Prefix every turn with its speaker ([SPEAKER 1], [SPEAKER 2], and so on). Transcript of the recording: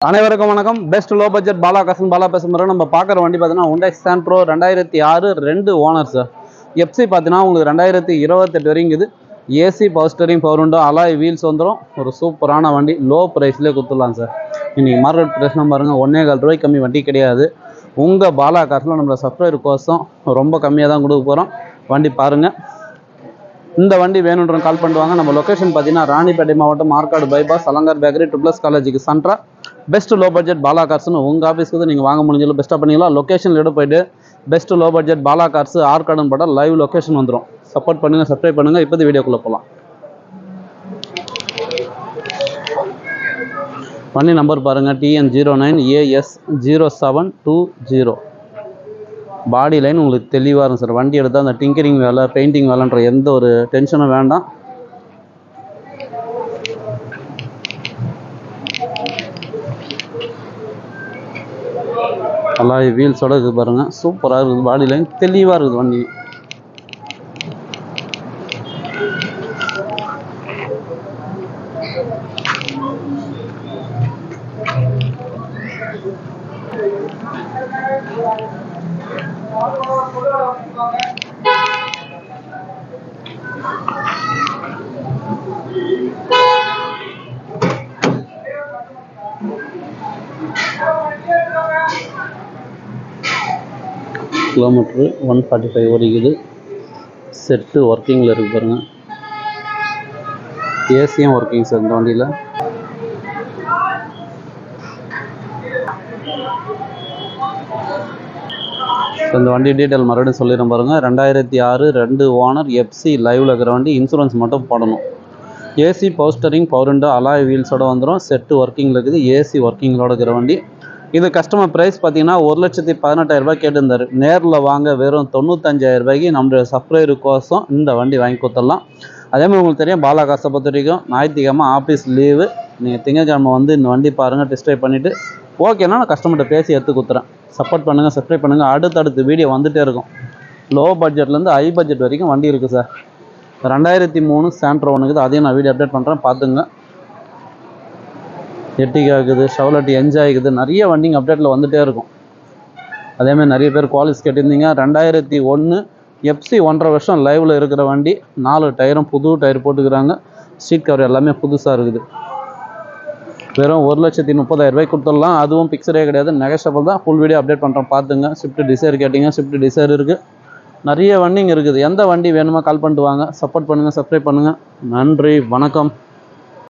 [SPEAKER 1] அனைவருக்கும் வணக்கம். Best low budget Bala கசன் பாலா பேசுகிறோம் நம்ம பார்க்குற வண்டி பார்த்தீங்கன்னா உண்டை ஸ்டான் ப்ரோ ரெண்டாயிரத்தி ஆறு ரெண்டு ஓனர் சார் எஃப்சி பார்த்தீங்கன்னா உங்களுக்கு ரெண்டாயிரத்தி இருபத்தெட்டு வரைங்குது ஏசி பவர் ஸ்டரிங் பவர் உண்டோ அலாய் வீல்ஸ் வந்துடும் ஒரு சூப்பரான வண்டி. லோ ப்ரைஸ்லேயே கொடுத்துடலாம் சார் இன்றைக்கி மார்க்கெட் ப்ரைஸ்லாம் பாருங்கள் ஒன்றே கால் ரூபாய் கம்மி வண்டி கிடையாது. உங்கள் பாலா காசில் நம்மளோட சப்ஸ்கிரைபர் கோசம் ரொம்ப கம்மியாக தான் கொடுக்க போகிறோம் வண்டி பாருங்கள் இந்த வண்டி வேணுன்ற கால் பண்ணுவாங்க. நம்ம லொக்கேஷன் பார்த்தீங்கன்னா ராணிப்பேட்டை மாவட்டம் மார்க்காடு பைபாஸ் அலங்கார் பேக்கரி ட்ரிப்ளஸ் காலேஜுக்கு சென்ட்ரா பெஸ்ட் லோ பட்ஜெட் பாலா கார்ஸ்னு உங்கள் ஆஃபீஸ்க்கு வந்து நீங்கள் வாங்க முடிஞ்சாலும் பெஸ்ட்டாக பண்ணிக்கலாம் லொக்கேஷனில் எடுத்து போயிட்டு best low budget Bala cars ஆர்கார்டன் படம் லைவ் லொக்கேஷன் வந்துடும் சப்போர்ட் பண்ணுங்கள் சப்ஸ்கிரைப் பண்ணுங்கள் இப்போது வீடியோக்குள்ளே போகலாம் வண்டி நம்பர் பாருங்கள் TN zero nine AS zero seven two zero body line உங்களுக்கு தெளிவாக இருக்கும் சார் வண்டி எடுத்தால் அந்த டிங்கரிங் வேலை பெயிண்டிங் வேலைன்ற எந்த ஒரு டென்ஷனும் வேண்டாம். நல்லா வீல்ஸோட இருக்குது பாருங்கள் சூப்பராக இருக்குது. பாடி லைன் தெளிவாக இருக்குது வண்டி. கிலோமீட்ரு ஒன் ஃபார்ட்டி ஃபைவ் ஓடிக்குது. செட்டு ஒர்க்கிங்கில் இருக்கு பாருங்கள் ஏசியும் ஒர்க்கிங் சார் இந்த வண்டியில். இந்த வண்டி டீட்டெயில் மறுபடியும் சொல்லிடுறேன் பாருங்கள் ரெண்டாயிரத்தி ஆறு ரெண்டு ஓனர் எஃப்சி லைவில் இருக்கிற வண்டி இன்சூரன்ஸ் மட்டும் போடணும். AC power steering power window alloy வீல்ஸோட வந்துடும் செட்டு ஒர்க்கிங்கில் இருக்குது. ஏசி ஒர்க்கிங்களோட இருக்கிற வண்டி. இது கஸ்டமர் ப்ரைஸ் பார்த்தீங்கன்னா ஒரு லட்சத்தி பதினெட்டாயிரம் ரூபாய் கேட்டிருந்தார். நேரில் வாங்க வெறும் தொண்ணூத்தஞ்சாயிரம் ரூபாய்க்கு நம்மளுடைய சப்ளையர் கோசம் இந்த வண்டி வாங்கி கொடுத்துடலாம். அதே மாதிரி உங்களுக்கு தெரியும் பாலா காசை பொறுத்த வரைக்கும் ஞாயிற்றுக்கிழமை ஆஃபீஸ் லீவு நீங்கள் திங்கக்கிழமை வந்து இந்த வண்டி பாருங்கள் டெஸ்ட் ட்ரைவ் பண்ணிவிட்டு ஓகேனா நான் கஸ்டமர்கிட்ட பேசி எடுத்து கொடுத்துறேன். சப்போர்ட் பண்ணுங்கள் சப்ஸ்கிரைப் பண்ணுங்கள் அடுத்தடுத்து வீடியோ வந்துகிட்டே இருக்கும். லோ பட்ஜெட்லேருந்து ஹை பட்ஜெட் வரைக்கும் வண்டி இருக்குது சார் ரெண்டாயிரத்தி மூணு சாண்ட்ரோ ஒன்றுக்குது அதையும் நான் வீடியோ அப்டேட் பண்ணுறேன் பார்த்துங்க. எட்டிகா இருக்குது ஷவலட்டி என்ஜாய் இருக்குது நிறைய வண்டிங்க அப்டேட்டில் வந்துகிட்டே இருக்கும். அதேமாதிரி நிறைய பேர் குவாலிஸ் கேட்டிருந்தீங்க. ரெண்டாயிரத்தி ஒன்று எஃப்சி ஒன்றரை வருஷம் லைவில் இருக்கிற வண்டி. நாலு டயரும் புது டயர் போட்டுக்கிறாங்க. சீட் கவர் எல்லாமே புதுசாக இருக்குது. வெறும் ஒரு லட்சத்தி முப்பதாயிரம் ரூபாய் கொடுத்துடலாம். அதுவும் பிக்சரே கிடையாது. நெகஷபிள் தான். ஃபுல் வீடியோ அப்டேட் பண்ணுறோம் பார்த்துங்க. ஸ்விஃப்ட் டிசைர் கேட்டிங்க. ஸ்விஃப்ட் டிசைர் இருக்குது நிறைய வண்டிங்க இருக்குது. எந்த வண்டி வேணுமோ கால் பண்ணிட்டு வாங்க. சப்போர்ட் பண்ணுங்கள் சப்ஸ்கிரைப் பண்ணுங்கள் நன்றி. வணக்கம்.